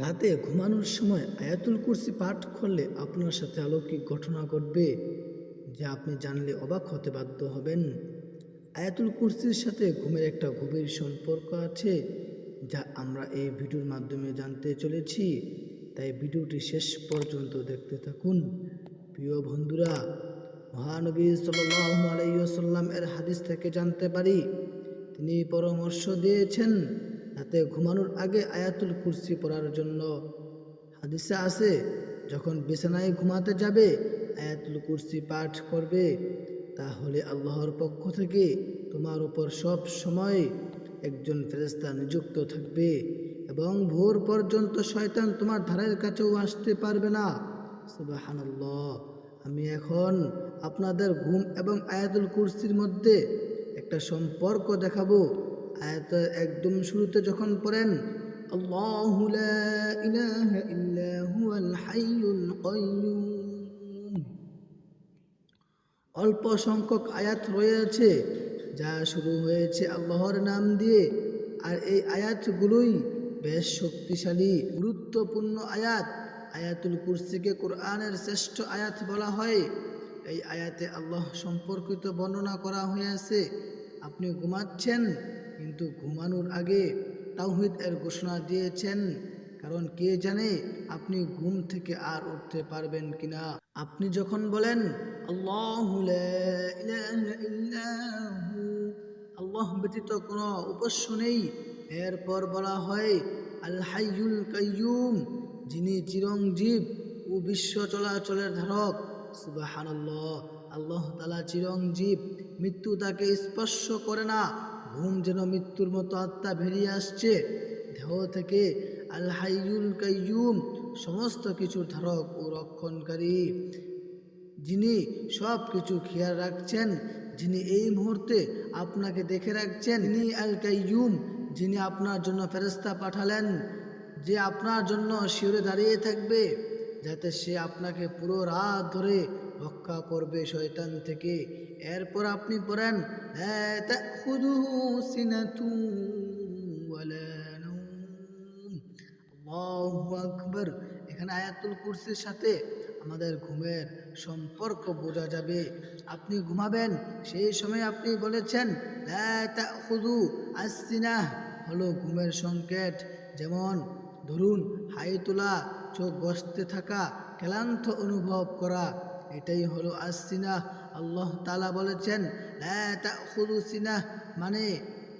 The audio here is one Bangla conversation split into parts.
রাতে ঘুমানোর সময় আয়াতুল কুরসি পাঠ করলে আপনার সাথে অলৌকিক ঘটনা ঘটবে, যা আপনি জানলে অবাক হতে বাধ্য হবেন। আয়াতুল কুরসির সাথে ঘুমের একটা গভীর সম্পর্ক আছে, যা আমরা এই ভিডিওর মাধ্যমে জানতে চলেছি। তাই ভিডিওটি শেষ পর্যন্ত দেখতে থাকুন। প্রিয় বন্ধুরা, মহানবী ওয়াসাল্লাম এর হাদিস থেকে জানতে পারি, তিনি পরামর্শ দিয়েছেন রাতে ঘুমানোর আগে আয়াতুল কুরসি পড়ার জন্য হাদিসে আছে, যখন বিছানায় ঘুমাতে যাবে, আয়াতুল কুরসি পাঠ করবে, তাহলে আল্লাহর পক্ষ থেকে তোমার উপর সব সময় একজন ফেরেস্তা নিযুক্ত থাকবে এবং ভোর পর্যন্ত শয়তান তোমার ধারের কাছেও আসতে পারবে না। সুবাহানাল্লাহ। আমি এখন আপনাদের ঘুম এবং আয়াতুল কুরসির মধ্যে একটা সম্পর্ক দেখাবো। আয়াত একদম শুরুতে যখন পড়েন অল্প সংখ্যক আয়াত রয়েছে যা শুরু হয়েছে আল্লাহর নাম দিয়ে। আর এই আয়াতগুলোই বেশ শক্তিশালী, গুরুত্বপূর্ণ আয়াত। আয়াতুল কুরসিকে কোরআনের শ্রেষ্ঠ আয়াত বলা হয়। এই আয়াতে আল্লাহ সম্পর্কিত বর্ণনা করা হয়েছে আপনি ঘুমাচ্ছেন কিন্তু ঘুমানোর আগে তাওহিদ এর ঘোষণা দিয়েছেন, কারণ কে জানে আপনি ঘুম থেকে আর উঠতে পারবেন কিনা। আপনি যখন বলেন, আল্লাহু আল্লাহ ব্যতীত কোনো উপাস্য নেই, এরপর বলা হয়, আল হাইয়ুল কাইয়ুম যিনি চিরঞ্জীব ও বিশ্ব চলাচলের ধারক। সুবাহানাল্লাহ, আল্লাহ তালা চিরঞ্জীব, মৃত্যু তাকে স্পর্শ করে না। ঘুম যেন মৃত্যুর মতো আত্মা বেরিয়ে আসছে। দেহ থেকে আল হাইয়ুল কাইয়ুম, সমস্ত কিছুর ধারক ও রক্ষণকারী। যিনি সব কিছু খেয়াল রাখছেন, যিনি এই মুহূর্তে আপনাকে দেখে রাখছেন, তিনি আল কাইয়ুম যিনি আপনার জন্য ফেরস্তা পাঠালেন, যে আপনার জন্য শিওরে দাঁড়িয়ে থাকবে, যাতে সে আপনাকে পুরো রাত ধরে রক্ষা করবে শয়তান থেকে। এরপর আপনি পড়েন আকবার। এখানে আয়াতুল কুরসির সাথে আমাদের ঘুমের সম্পর্ক বোঝা যাবে। আপনি ঘুমাবেন, সেই সময় আপনি বলেছেন, লা তাখুযু আসিনাহ হলো ঘুমের সংকেত। যেমন, ধরুন, হাই তোলা, চোখ বসতে থাকা, ক্লান্ত অনুভব করা এটাই হলো আসিনাহ আল্লাহ তালা বলেছেন সিনাহ মানে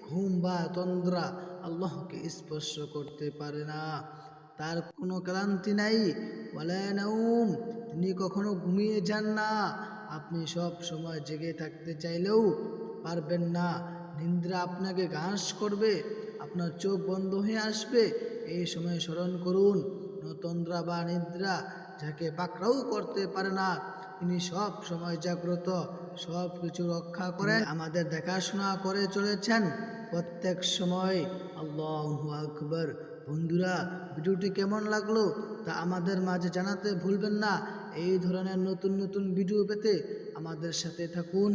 ঘুম বা তন্দ্রা আল্লাহকে স্পর্শ করতে পারে না। তার কোনো ক্লান্তি নাই নাউম তিনি কখনো ঘুমিয়ে যান না। আপনি সব সময় জেগে থাকতে চাইলেও পারবেন না। নিন্দ্রা আপনাকে ঘাস করবে, আপনার চোখ বন্ধ হয়ে আসবে। এই সময় স্মরণ করুন, নতন্দ্রা বা নিদ্রা যাকে পাকড়াও করতে পারে না তিনি সব সময় জাগ্রত, সব কিছু রক্ষা করেন আমাদের দেখাশোনা করে চলেছেন। প্রত্যেক সময় আল্লাহ আকবর। বন্ধুরা, ভিডিওটি কেমন লাগল তা আমাদের মাঝে জানাতে ভুলবেন না। এই ধরনের নতুন নতুন ভিডিও পেতে আমাদের সাথে থাকুন।